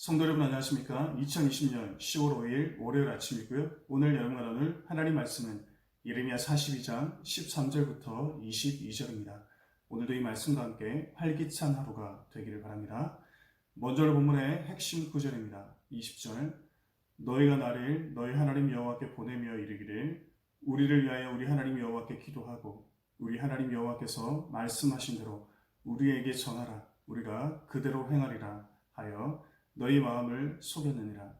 성도 여러분 안녕하십니까? 2020년 10월 5일 월요일 아침이고요. 오늘 여러분과 나눌 하나님 말씀은 예레미야 42장 13절부터 22절입니다. 오늘도 이 말씀과 함께 활기찬 하루가 되기를 바랍니다. 먼저 본문의 핵심 구절입니다. 20절 너희가 나를 너희 하나님 여호와께 보내며 이르기를 우리를 위하여 우리 하나님 여호와께 기도하고 우리 하나님 여호와께서 말씀하신 대로 우리에게 전하라 우리가 그대로 행하리라 하여 너희 마음을 속였느니라.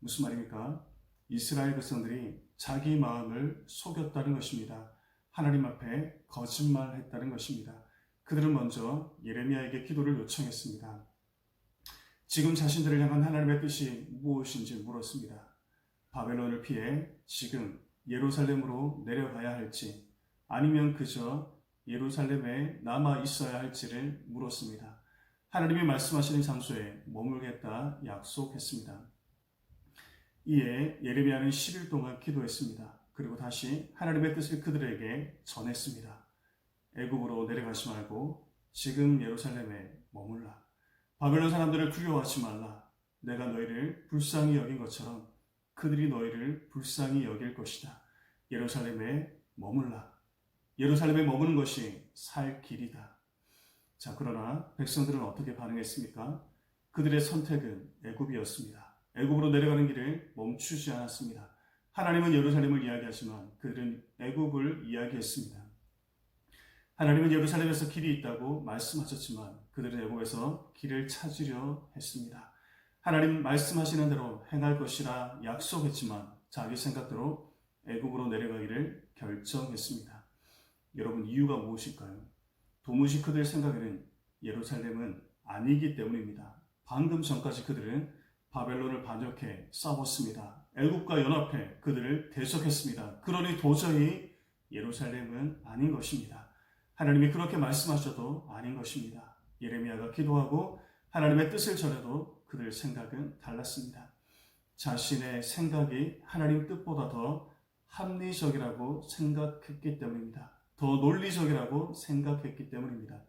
무슨 말입니까? 이스라엘 백성들이 자기 마음을 속였다는 것입니다. 하나님 앞에 거짓말했다는 것입니다. 그들은 먼저 예레미야에게 기도를 요청했습니다. 지금 자신들을 향한 하나님의 뜻이 무엇인지 물었습니다. 바벨론을 피해 지금 예루살렘으로 내려가야 할지 아니면 그저 예루살렘에 남아 있어야 할지를 물었습니다. 하나님이 말씀하시는 장소에 머물겠다 약속했습니다. 이에 예레미야는 10일 동안 기도했습니다. 그리고 다시 하나님의 뜻을 그들에게 전했습니다. 애굽으로 내려가지 말고 지금 예루살렘에 머물라. 바벨론 사람들을 두려워하지 말라. 내가 너희를 불쌍히 여긴 것처럼 그들이 너희를 불쌍히 여길 것이다. 예루살렘에 머물라. 예루살렘에 머무는 것이 살 길이다. 자, 그러나 백성들은 어떻게 반응했습니까? 그들의 선택은 애굽이었습니다. 애굽으로 내려가는 길을 멈추지 않았습니다. 하나님은 예루살렘을 이야기하지만 그들은 애굽을 이야기했습니다. 하나님은 예루살렘에서 길이 있다고 말씀하셨지만 그들은 애굽에서 길을 찾으려 했습니다. 하나님 말씀하시는 대로 행할 것이라 약속했지만 자기 생각대로 애굽으로 내려가기를 결정했습니다. 여러분 이유가 무엇일까요? 도무지 그들 생각에는 예루살렘은 아니기 때문입니다. 방금 전까지 그들은 바벨론을 반역해 싸웠습니다. 애국과 연합해 그들을 대적했습니다. 그러니 도저히 예루살렘은 아닌 것입니다. 하나님이 그렇게 말씀하셔도 아닌 것입니다. 예레미야가 기도하고 하나님의 뜻을 전해도 그들 생각은 달랐습니다. 자신의 생각이 하나님 뜻보다 더 합리적이라고 생각했기 때문입니다. 더 논리적이라고 생각했기 때문입니다.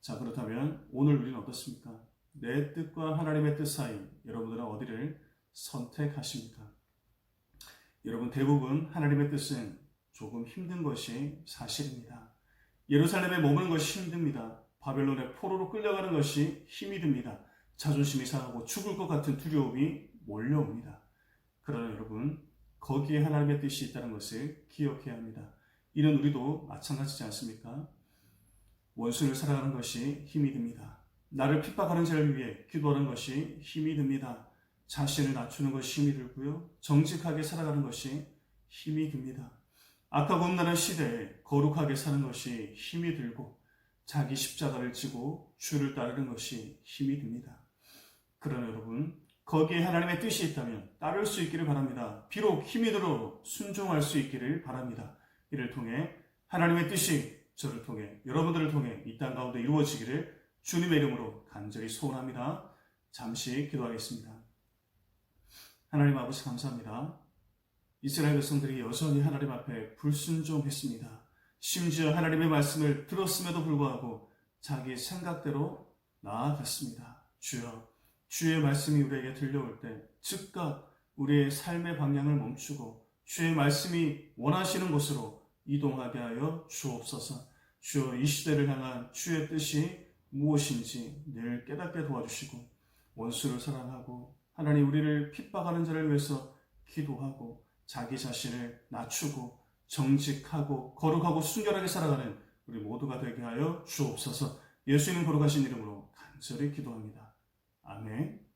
자, 그렇다면 오늘 우리는 어떻습니까? 내 뜻과 하나님의 뜻 사이 여러분들은 어디를 선택하십니까? 여러분 대부분 하나님의 뜻은 조금 힘든 것이 사실입니다. 예루살렘에 머무는 것이 힘듭니다. 바벨론의 포로로 끌려가는 것이 힘이 듭니다. 자존심이 상하고 죽을 것 같은 두려움이 몰려옵니다. 그러나 여러분 거기에 하나님의 뜻이 있다는 것을 기억해야 합니다. 이는 우리도 마찬가지지 않습니까? 원수를 사랑하는 것이 힘이 듭니다. 나를 핍박하는 자를 위해 기도하는 것이 힘이 듭니다. 자신을 낮추는 것이 힘이 들고요. 정직하게 살아가는 것이 힘이 듭니다. 악하고 음란한 시대에 거룩하게 사는 것이 힘이 들고 자기 십자가를 지고 주를 따르는 것이 힘이 듭니다. 그러나 여러분 거기에 하나님의 뜻이 있다면 따를 수 있기를 바랍니다. 비록 힘이 들어 순종할 수 있기를 바랍니다. 이를 통해 하나님의 뜻이 저를 통해 여러분들을 통해 이 땅 가운데 이루어지기를 주님의 이름으로 간절히 소원합니다. 잠시 기도하겠습니다. 하나님 아버지 감사합니다. 이스라엘 백성들이 여전히 하나님 앞에 불순종했습니다. 심지어 하나님의 말씀을 들었음에도 불구하고 자기 생각대로 나아갔습니다. 주여, 주의 말씀이 우리에게 들려올 때 즉각 우리의 삶의 방향을 멈추고 주의 말씀이 원하시는 곳으로 이동하게 하여 주옵소서. 주여 이 시대를 향한 주의 뜻이 무엇인지 늘 깨닫게 도와주시고 원수를 사랑하고 하나님 우리를 핍박하는 자를 위해서 기도하고 자기 자신을 낮추고 정직하고 거룩하고 순결하게 살아가는 우리 모두가 되게 하여 주옵소서 예수님 거룩하신 이름으로 간절히 기도합니다. 아멘.